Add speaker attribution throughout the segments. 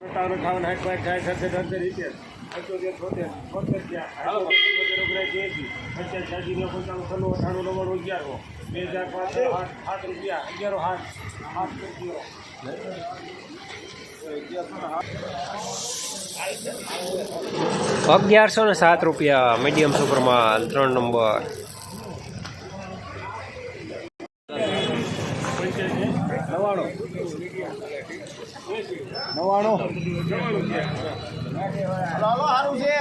Speaker 1: સત્તાવન અઠાવન સાઠ પાંચ સાઠ સત્તર અડસઠ સિત્તેર પંચોતેર છોતેર છોતેર ત્યાં. પંચાસ છ્યાસી પંચાણું, છન્નું, અઠાણું નવ્વાણું અગિયારો બે હજાર પાંચ આઠ સાત રૂપિયા, અગિયારો હાથ. હાથ રૂપિયો
Speaker 2: અગિયારસો ને સાત રૂપિયા મીડિયમ સુપરમાલ ત્રણ નંબર.
Speaker 3: નવાણું
Speaker 1: નવ્વાણું છે
Speaker 3: હાલો સારું છે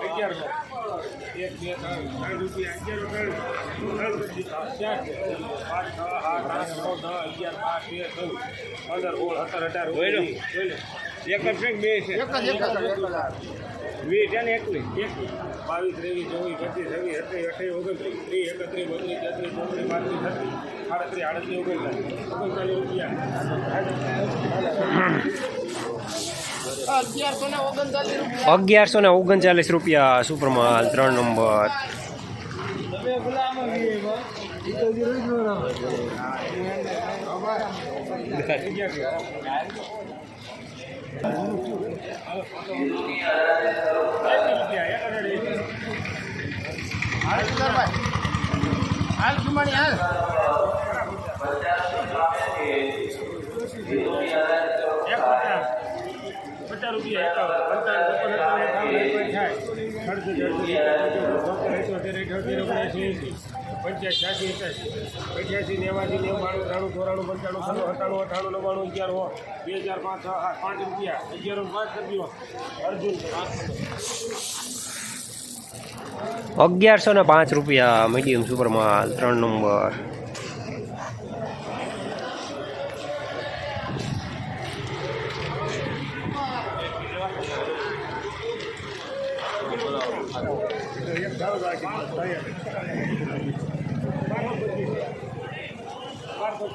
Speaker 1: અગિયાર બે પાંચ તેર ચૌદ પંદર સોળ સત્તર અઢાર એક જ છે બે છે?
Speaker 3: એક જ એક જ એક
Speaker 1: વીસ છે ને એકવીસ બાવીસ ત્રેવીસ ચોવીસ પચીસ છવ્વીસ અઠ્યાવીસ અઠ્યાવીસ ઓગણત્રીસ. ત્રીસ એકત્રીસ બત્રીસ તેત્રીસ ચોત્રીસ પાંત્રીસ છત્રીસ સાડત્રીસ આડત્રીસ ઓગણચાલીસ. ઓગણચાલીસ રૂપિયા.
Speaker 3: અગિયારસો ને ઓગણચાલીસ રૂપિયા
Speaker 2: અગિયારસો ને ઓગણચાલીસ રૂપિયા સુપર માલ ત્રણ નંબર.
Speaker 3: હાલ સુંદરભાઈ હાલ.
Speaker 1: પચાસ રૂપિયા પંચ્યાસી, છ્યાસી એકાસી અઠ્યાસી નેવાસી નેવાણું ત્રાણું, ચોરાણું, પંચાણું છન્નું અઠાણું અઠાણું નવ્વાણું, અગિયાર હો બે હજાર પાંચ આઠ પાંચ રૂપિયા. અગિયાર પાંચ રૂપિયો અર્જુન.
Speaker 2: અગિયારસો ને પાંચ રૂપિયા મીડિયમ સુપર માલ, ત્રણ નંબર.
Speaker 1: એક ધારો બાર પચીસ બાર પચીસ પચીસ રૂપિયા બાર પચીસ રૂપિયા રાજુ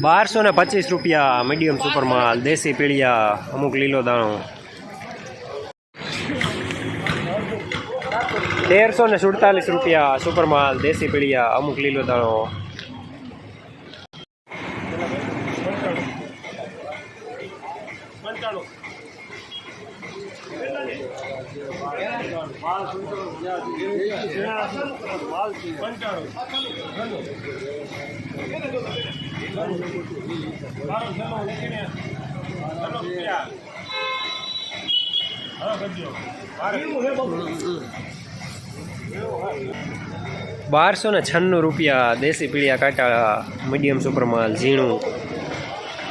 Speaker 2: બારસો ને પચીસ રૂપિયા મીડિયમ સુપર માલ દેશી પીળિયા અમુક લીલો દાણો તેરસો ને સુડતાલીસ રૂપિયા સુપર માલ દેશી પીળિયા અમુક લીલો દાણો.
Speaker 1: પંચાણું. પંચાણું બારો
Speaker 2: બારસો ને છન્નું રૂપિયા દેશી પીળિયા કાંટા મીડિયમ સુપરમાલ ઝીણું.